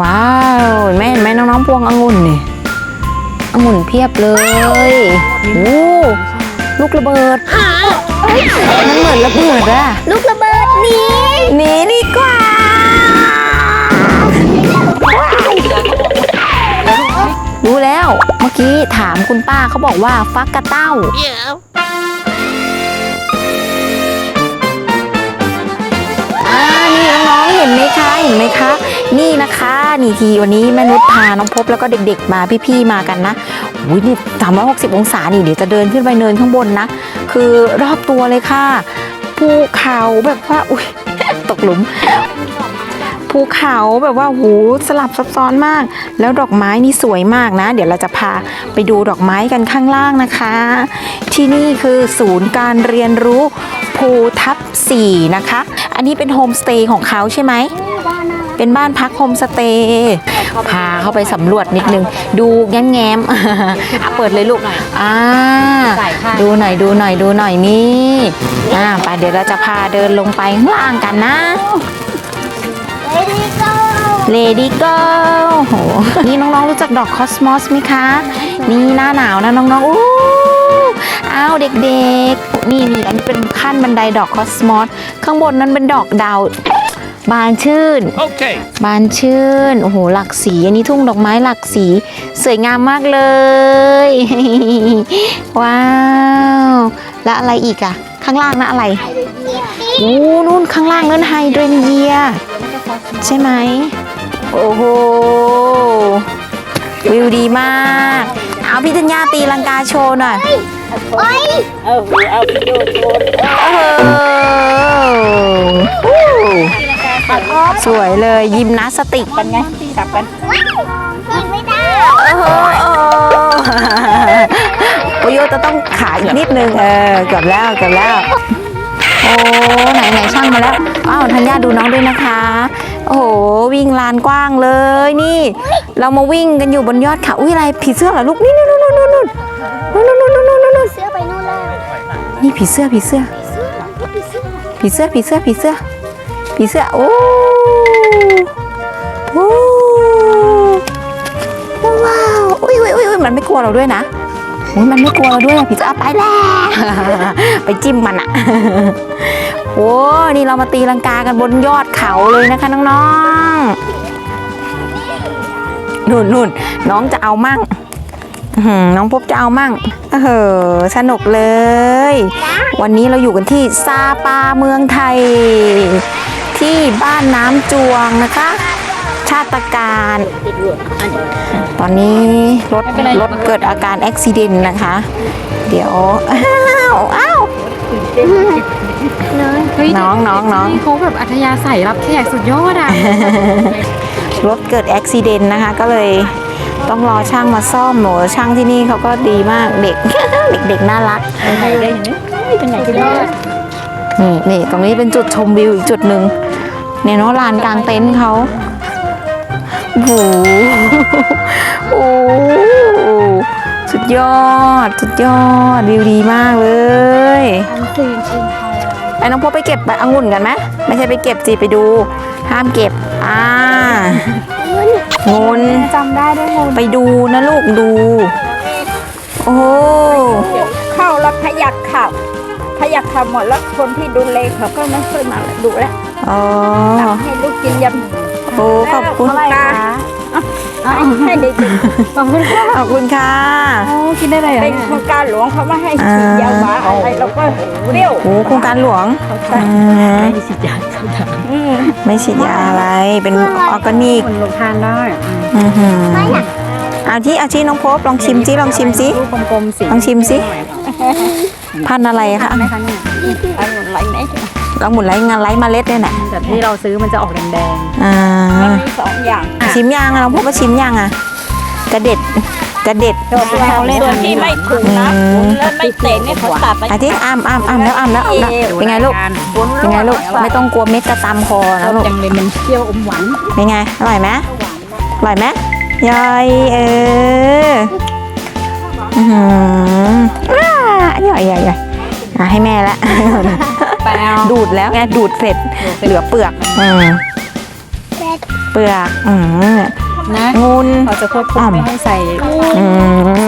ว้าวเห็นไหมเห็นไหมน้องๆพวงองุ่นนี่องุ่นเพียบเลยโอ้ลูกระเบิดมันเหมือนระเบิดอะลูกระเบิดหนี้หนีดีกว่ารู้แล้วเมื่อกี้ถามคุณป้าเขาบอกว่าฟักกระเต้า อ่านี่น้องๆเห็นไหมคะ เห็นไหมคะ นี่นะคะนี่ทีวันนี้แม่นุชพาน้องพบแล้วก็เด็กๆ มาพี่ๆมากันนะอุ้ยนี่สามร้อยหกสิบองศานี่เดี๋ยวจะเดินขึ้นไปเนินข้างบนนะ คือรอบตัวเลยค่ะภูเขาแบบว่าอุ้ยตกหลุมภูเขาแบบว่าหูสลับซับซ้อนมาก แล้วดอกไม้นี่สวยมากนะ เดี๋ยวเราจะพาไปดูดอกไม้กันข้างล่างนะคะ ที่นี่คือศูนย์การเรียนรู้ภูทับสี่นะคะ อันนี้เป็นโฮมสเตย์ของเขาใช่ไหม เป็นบ้านพักโฮมสเตย์พาเข้าไปสำรวจนิดนึง ดูแง้มแง้มๆอะเปิดเลยลูกอ่าดูหน่อยดูหน่อยดูหน่อยนี่อ่าไปเดี๋ยวเราจะพาเดินลงไปข้างล่างกันนะเลดี้โก้ Lady Go โห นี่น้องๆรู้จักดอกคอสมอสไหมคะ นี่หน้าหนาวนะน้องๆ อู้อ้าวเด็กๆ นี่นี่อันนี้เป็นขั้นบันไดดอกคอสมอส ข้างบนนั้นเป็นดอกดาว บานชื่น Okay. บานชื่น โอ้โห หลักสี อันนี้ทุ่งดอกไม้หลักสี สวยงามมากเลย ว้าว แล้วอะไรอีกอะข้างล่างนะอะไรโอ้นู่นข้างล่างนั่นไฮเดรนเยีย ใช่ไหม โอ้โห วิวดีมาก เอาพี่ธัญญาตีลังกาโชว์หน่อย โอ้ยโอ้โห สวยเลยยิมนาสติกเป็นไงว้าวยิงไม่ได้โอ้โหโอโยจะต้องขาอีกนิดนึงเออเกือบแล้วเกือบแล้วโอ้ไหนไหนช่างมาแล้วอ้าวธัญญาดูน้องด้วยนะคะ โอ้โหวิ่งลานกว้างเลยนี่ เรามาวิ่งกันอยู่บนยอดเขาอุ้ยอะไรผีเสื้อเหรอลูกนี่นู่นนู่นนู่นนู่นนู่นนู่นนู่นนู่นนู่นนู่นเสื้อไปนู่นแล้วนี่ผีเสื้อผีเสื้อผีเสื้อผีเสื้อผีเสื้อผีเสื้อ โอ้โอ้ว้าวอุ้ยอุ้ยอุ้ยมันไม่กลัวเราด้วยนะอุ้ยมันไม่กลัวเราด้วยผีเสื้อไปแล้วไปจิ้มมันอะโอ้นี่เรามาตีลังกากันบนยอดเขาเลยนะคะน้องๆนุ่นนุ่นน้องจะเอามั่งน้องพบจะเอามั่งเออสนุกเลย วันนี้เราอยู่กันที่ซาปาเมืองไทย ที่บ้านน้ำจวงนะคะ ชาตการ ตอนนี้รถรถเกิดอาการอุบิเหตุนะคะ เดี๋ยว อ้าวอ้าวเฮ้ยน้องน้องน้องนี่เขาแบบอัธยาศัยรับแขกสุดยอดอะ รถเกิดอุบิเหตุนะคะ ก็เลยต้องรอช่างมาซ่อมหนูช่างที่นี่เขาก็ดีมากเด็กเด็กๆน่ารักสุดยอดนี่นี่ตรงนี้เป็นจุดชมวิวอีกจุดหนึ่ง เนี่ยเนาะลานกลางเต็นท์เขาโอ้โหโอ้โหสุดยอด สุดยอดวิวดีมากเลยไอ้น้องพบไปเก็บใบองุ่นกันไหมไม่ใช่ไปเก็บสิไปดู ห้ามเก็บ อ่างุนจำได้ด้วยงไปดูนะลูกดู โอ้โหเข้าแล้วขยักขับขยักขับหมดแล้วคนที่ดูเลเขาก็ไม่ค่อยมาดูแลว อ๋อ ตักให้ลูกกินยำโอ้ขอบคุณตาให้เด็กขอบคุณค่ะขอบคุณค่ะ โอ้กินได้เลยเหรๆอเป็นเนี่ยโครงการหลวงเขาไม่ให้ฉีดยาหมาอะไรเราก็เรี้ยวโอ้โครงการหลวงใช่อืมอืมไม่ฉีดยาอะไร เป็นออร์แกนิกคนลงทานได้อือหือเอาที่เอาที่น้องพบลองชิมสิลองชิมสิลูกกลมๆสีลองชิมสิ พันธุ์อะไรคะ ไหมคะเนี่ยอะไรไหน เราหมุนไร้งานไร้เมล็ดเนี่ยแหละแบบที่เราซื้อมันจะออกแดงอ่ามันมีสองอย่างชิมยังอะน้องพบว่าชิมยังอะกระเด็ดกระเด็ด ส่วนที่ไม่ถูกนะแล้วไม่เตะเนี่ยเขาตัดไป อาทิอ้ามอ้ามอ้ามแล้วอ้ามแล้วอ้ามแล้วเป็นไงลูกเป็นไงลูกไม่ต้องกลัวเม็ดจะตามคอนะลูก จังเลยมันเปรี้ยวอมหวานเป็นไง อร่อยไหมอร่อยไหมยอยเอออือหือว้าย่อยย่อยย่อยอะให้แม่ละ แปลวดูดแล้วไงดูดเสร็จ เหลือเปลือกอืมเป็ดเปลือกอืมนะงุน เราจะควบคุมอ่อมไม่ให้ใส่อื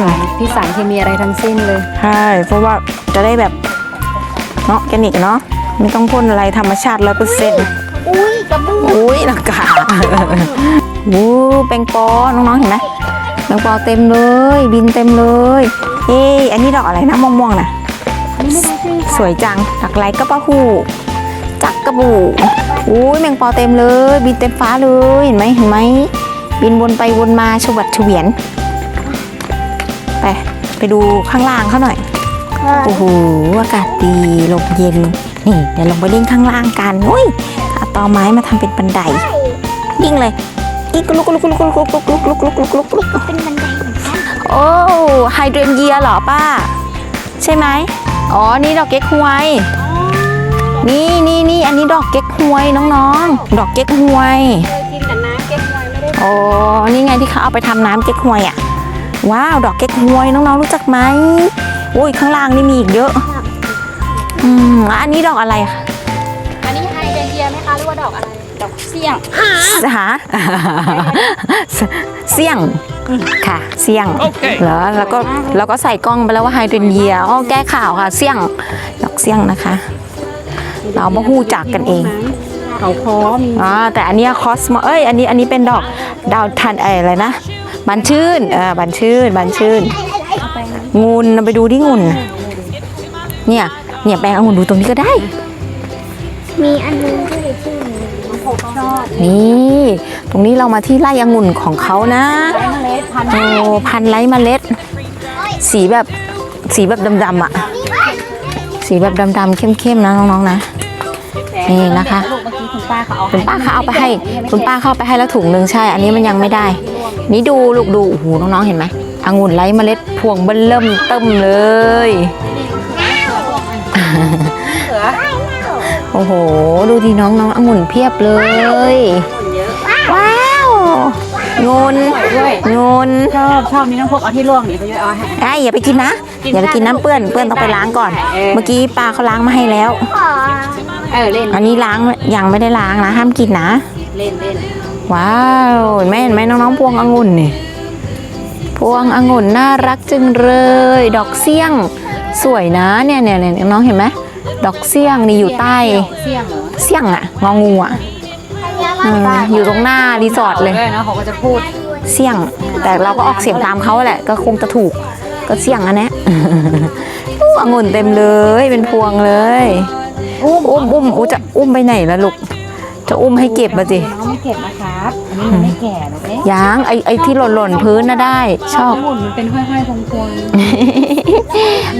มพิษสารเคมีอะไรทั้งสิ้นเลย ใช่เพราะว่าจะได้แบบเนาะแกนิกเนาะไม่ต้องพ่นอะไรธรรมชาติร้อยเปอร์เซ็นต์อุ้ยกระบุกอุ้ยหนักกาวู้แปงปอน้องๆเห็นไหมแปงปอเต็มเลย บินเต็มเลยเอ้ยอันนี้ดอกอะไรนะม่วงๆน่ะ สวยจังหลักไหลกระปะหูจักกระบูอุ้ยแมงปอเต็มเลย บินเต็มฟ้าเลยเห็นไหมเห็นไหมบินวนไปวนมาชวัดเฉวียน ไป ไปดูข้างล่างเขาหน่อย โอ้โห อากาศดีลมเย็น นี่ เดี๋ยวลงไปเล่นข้างล่างกันอุ้ยเอาตอไม้มาทำเป็นบันได ยิ่งเลยยิ่งลุกลุกลุกลุกลุกลุกลุกลุกลุกลุกลุกลุกเป็นบันไดเหมือนกัน โอ้ไฮเดรนเยียเหรอป้า ใช่ไหม อ๋อ นี่ดอกเก๊กฮวย นี่นี่นี่อันนี้ดอกเก๊กฮวยน้องๆ ดอกเก๊กฮวย เคยกินแต่น้ำเก๊กฮวยไม่ได้โอ้นี่ไงที่เขาเอาไปทำน้ำเก๊กฮวยอะ ว้าว ดอกเก๊กฮวยน้องๆ รู้จักไหมโอ้ยข้างล่างนี่มีอีกเยอะ อืมแล้วอันนี้ดอกอะไรคะอันนี้ไฮเดรนเยียไหมคะหรือว่าดอกอะไร ดอกเสี่ยง หา เสี่ยง ค่ะ เสี่ยงเหรอแล้วก็แล้วก็ใส่กล้องไปแล้วว่าไฮเดรนเยียอ๋อแก้ข่าวค่ะ เสี่ยงดอกเสี่ยงนะคะ เรามาหู้จักกันเองเขาคอมีอ๋อแต่อันเนี้คอสโมเอ้ยอันนี้อันนี้เป็นดอกดาวทันเอยอะไรนะบันชื่นเออบันชื่นบันชื่นงูนเอาไปดูที่งูนเนี่ยเนี่ยแปลงองุ่นดูตรงนี้ก็ได้ มีอันนึงด้วยชื่อชอบ นี่ ตรงนี้เรามาที่ไร่องุ่นของเขานะโอ้พันไร้เมล็ด สีแบบสีแบบดำๆอะ สีแบบดำๆเข้มๆนะน้องๆนะนี่นะคะลูกเมื่อกี้คุณป้าเขาเอาคุณป้าเขาเอาไปให้ คุณป้าเข้าไปให้แล้วถุงหนึ่งใช่ อันนี้มันยังไม่ได้ นี่ดูลูกดูโอ้โหน้องๆเห็นไหมองุ่นไร้เมล็ดพวงเบิ้ลเริ่มเติมเลย โอ้โห ดูดีน้องน้ององุ่นเพียบเลย ว้าวงนด้วยงนชอบชอบนี่น้องพวกเอาที่ร่วงนี่เขาจะเอาให้ ไอ้ยอย่าไปกินนะอย่าไปกินน้ำเปื้อนเปื้อนต้องไปล้างก่อนเมื่อกี้ป้าเขาล้างมาให้แล้วขอเออเล่นอันนี้ล้างยังไม่ได้ล้างนะห้ามกินนะ เล่นเล่นว้าวเห็นไหมเห็นไหมน้องๆพวงองุ่นนี่พวงองุ่นน่ารักจังเลย ดอกเสี่ยง สวยนะเนี่ยเนี่ยเนี่ยน้องเห็นไหม ดอกเสี่ยงนี่อยู่ใต้ เสี่ยงเหรอเสี่ยงอะงองูอะเอออยู่ตรงหน้ารีสอร์ทเลย นะเขาก็จะพูดเสี่ยง แต่เราก็ออกเสียงตามเขาแหละ ก็คงจะถูก ก็เสี่ยงอันเนี้ย อู้องุ่นเต็มเลย เป็นพวงเลย อุ้มอุ้มอุ้มอู้จะอุ้มไปไหนล่ะลูก จะอุ้มให้เก็บมาสิ น้องไม่เก็บนะครับอันนี้มันไม่แก่หรอกเอ๊ะยางไอไอที่หล่นหล่นๆพื้นน่ะได้ ชอบองุ่นมันเป็นห้อยๆพวง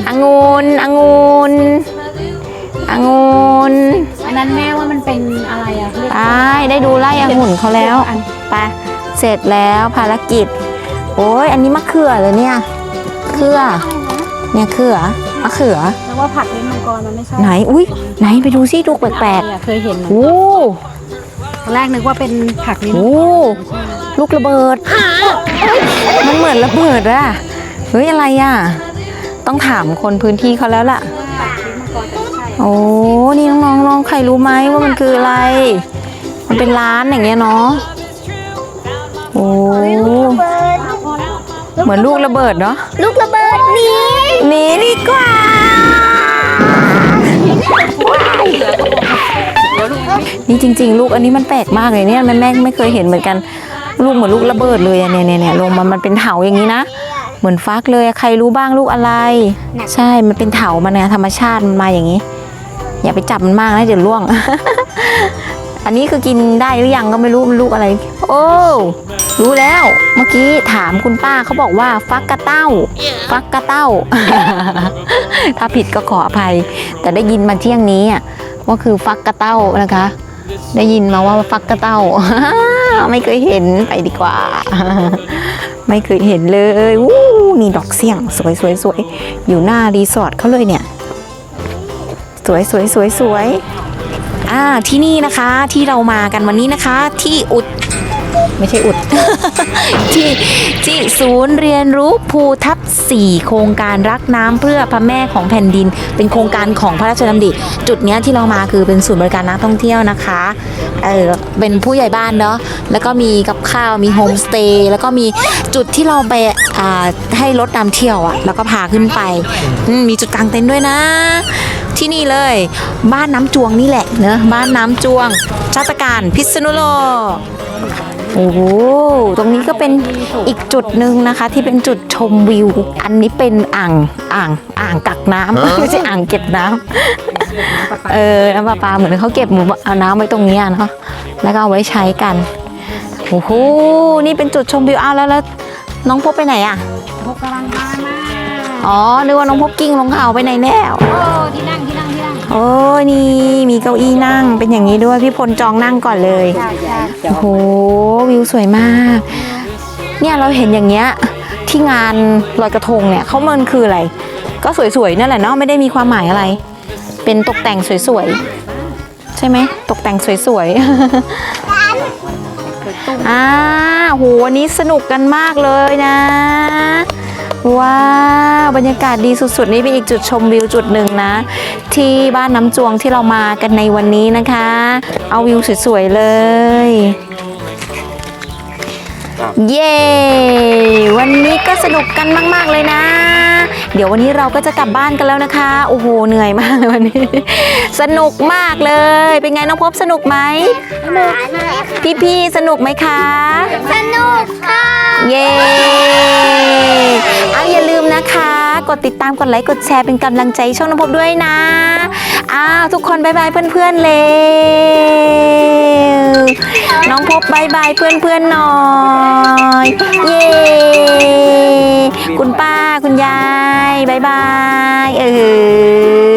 องุ่นองุ่น องุ่นๆอันนั้นแม่ว่ามันเป็นอะไรอะเรียกไปได้ดูไล่องุ่นเขาแล้วไปเสร็จแล้วภารกิจ โอ้ยอันนี้มะเขือเลยเนี่ยเขือเนี่ยเขือมะเขือแต่ว่าผักลิ้นมังกรมันไม่ชอบไหนอุ้ยไหนไปดูซิดูแปลกเคยเห็นๆนะโอ้ตอนแรกนึกว่าเป็นผักลิ้นโหลูกระเบิด มันเหมือนระเบิดอะเฮ้ยอะไรอะต้องถามคนพื้นที่เขาแล้วล่ะ โอ้นี่น้องๆน้องใครรู้ไหมว่ามันคืออะไร มันเป็นร้านอย่างเงี้ยเนาะโอ้เบิร์ดเหมือนลูกระเบิดเนาะลูกระเบิดหนี้หนีดีกว่านี่จริง ๆ ลูกอันนี้มันแปลกมากเลยเนี่ยแม่แม่ไม่เคยเห็นเหมือนกัน ลูกเหมือนลูกระเบิดเลยอะเนี่ยเนี่ยเนี่ยลงมามันเป็นเถาอย่างนี้นะเหมือนฟักเลยอะใครรู้บ้างลูกอะไร ใช่มันเป็นเถามันนะธรรมชาติมันมาอย่างนี้ อย่าไปจับมันมากนะเดี๋ยวล่วง อันนี้คือกินได้หรือยังก็ไม่รู้มันลูกอะไร โอ้รู้แล้วเมื่อกี้ถามคุณป้าเขาบอกว่าฟักกระเต้า ฟักกระเต้า ถ้าผิดก็ขออภัย แต่ได้ยินมาเที่ยงนี้อะว่าคือฟักกระเต้านะคะ ได้ยินมาว่าฟักกระเต้า ไม่เคยเห็นไปดีกว่า ไม่เคยเห็นเลยวู้นี่ดอกเสี่ยงสวยสวยสวยอยู่หน้ารีสอร์ทเขาเลยเนี่ย สวยสวยสวยสวยอ่าที่นี่นะคะที่เรามากันวันนี้นะคะ ที่อุทไม่ใช่อุด ที่ที่ศูนย์เรียนรู้ภูทับสี่โครงการรักน้ำเพื่อพระแม่ของแผ่นดิน เป็นโครงการของพระราชดำริจุดเนี้ยที่เรามาคือเป็นศูนย์บริการนักท่องเที่ยวนะคะเออเป็นผู้ใหญ่บ้านเนาะแล้วก็มีกับข้าวมีโฮมสเตย์แล้วก็มีจุดที่เราไปอ่าให้รถนำเที่ยวอะแล้วก็พาขึ้นไปมมีจุดกางเต็นท์ด้วยนะ ที่นี่เลย บ้านน้ำจวงนี่แหละเนอะบ้านน้ำจวงชาติการพิษณุโลกโอ้โหตรงนี้ก็เป็นอีกจุดหนึ่งนะคะ ที่เป็นจุดชมวิว อันนี้เป็นอ่างอ่างอ่างกักน้ำไม่ใช่อ่างเก็บน้ำเออน้ำประปาเหมือนเขาเก็บหมูเอาน้ำไว้ตรงเนี้ยเนาะแล้วก็เอาไว้ใช้กันโอ้โหนี่เป็นจุดชมวิวอ้าวแล้วแล้วน้องพบไปไหนอะพกกำลังมามา อ๋อ นึกว่าน้องพบกิ้งลงเขาไปไหนแล้วโอ้ที่นั่งที่นั่งที่นั่งโอ้ยนี่ มีเก้าอี้นั่งเป็นอย่างนี้ด้วย พี่พลจองนั่งก่อนเลยใช่ใช่โอ้โหวิวสวยมาก เนี่ยเราเห็นอย่างเงี้ยที่งานลอยกระทงเนี่ยเขามันคืออะไร ก็สวยๆนั่นแหละเนาะไม่ได้มีความหมายอะไร เป็นตกแต่งสวยๆใช่ไหมตกแต่งสวยๆอ่าโหวันนี้สนุกกันมากเลยนะ ว้าวบรรยากาศดีสุดๆ นี่เป็นอีกจุดชมวิวจุดหนึ่งนะ ที่บ้านน้ำจวงที่เรามากันในวันนี้นะคะ เอาวิวสวยๆเลย เย้วันนี้ก็สนุกกันมาก ๆ เลยนะ เดี๋ยววันนี้เราก็จะกลับบ้านกันแล้วนะคะ โอ้โหเหนื่อยมากเลยวันนี้ สนุกมากเลย เป็นไงน้องพบสนุกไหมสนุกเลยพี่ๆสนุกไหมคะ สนุกค่ะ เย้เอาอย่าลืมนะคะ กดติดตามกดไลค์กดแชร์เป็นกำลังใจช่องน้องพบด้วยนะ อ้าวทุกคนบายบายเพื่อนๆเลยน้องพบบายบายเพื่อนๆหน่อย เย้คุณป้าคุณยายบายบายเอ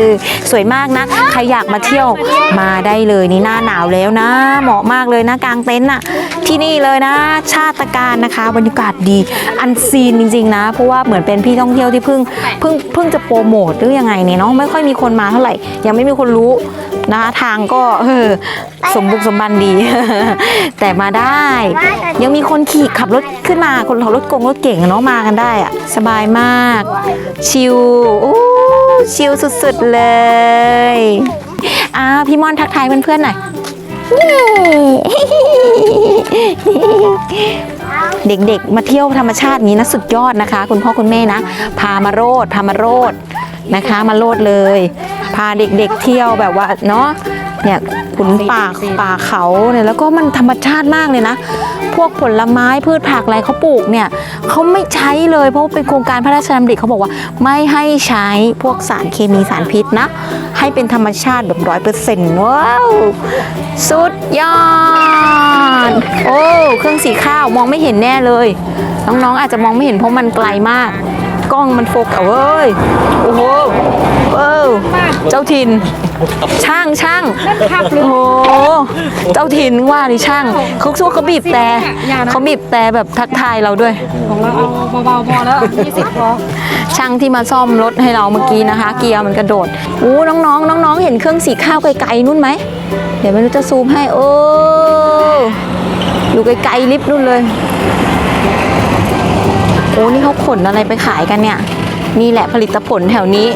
อ สวยมากนะ ใครอยากมาเที่ยวมาได้เลยนี่หน้าหนาวแล้วนะ เหมาะมากเลยนะกลางเต็นท์น่ะที่นี่เลยนะ ชาติการนะคะบรรยากาศดีอันซีนจริง ๆ นะ เพราะว่าเหมือนเป็นพี่ท่องเที่ยวที่เพิ่งเพิ่งเพิ่งจะโปรโมทหรือยังไงเนี่ยเนาะไม่ค่อยมีคนมาเท่าไหร่ ยังไม่มีคนรู้นะคะทางก็เออสมบุกสมบันดี แต่มาได้ ยังมีคนขี่ขับรถขึ้นมาคนขับรถกงรถเก่งเนาะมากันได้อะสบายมาก ชิลอู้ ชิลสุดๆเลยอ้าวพี่ม่อนทักทายเพื่อนๆหน่อยเด็กๆ มาเที่ยวธรรมชาตินี้นะสุดยอดนะคะ คุณพ่อคุณแม่นะ พามาโรดพามาโรดนะคะ มาโรดเลย พาเด็กๆเที่ยวแบบว่าเนาะเนี่ยขุนป่าป่าเขาเนี่ยแล้วก็มันธรรมชาติมากเลยนะ พวกผลไม้พืชผักอะไรเขาปลูกเนี่ยเขาไม่ใช้เลยเพราะเป็นโครงการพระราชดำริเขาบอกว่า ไม่ให้ใช้พวกสารเคมีสารพิษนะ ให้เป็นธรรมชาติแบบร้อยเปอร์เซ็นต์ว้าวสุดยอดโอ้เครื่องสีข้าวมองไม่เห็นแน่เลย น้องๆอาจจะมองไม่เห็นเพราะมันไกลมาก กล้องมันโฟกัสเว้ยโอ้โหเออเจ้าถิ่นช่างช่างโอ้โหเจ้าถิ่นว่าดิช่างเขาสู้เขาบีบแต่เขาบีบแต่แบบทักทายเราด้วยของเราเอาเบาๆพอแล้วยี่สิบพอช่างที่มาซ่อมรถให้เราเมื่อกี้นะคะ เกียร์มันกระโดดอู้น้องๆน้องๆเห็นเครื่องสีข้าวไกลๆนู่นไหมเดี๋ยวไม่รู้จะซูมให้โอ้อยู่ไกลๆลิฟต์นู่นเลย โอ้นี่เขาขนอะไรไปขายกันเนี่ย นี่แหละผลิตผลแถวนี้